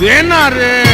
Dena రే?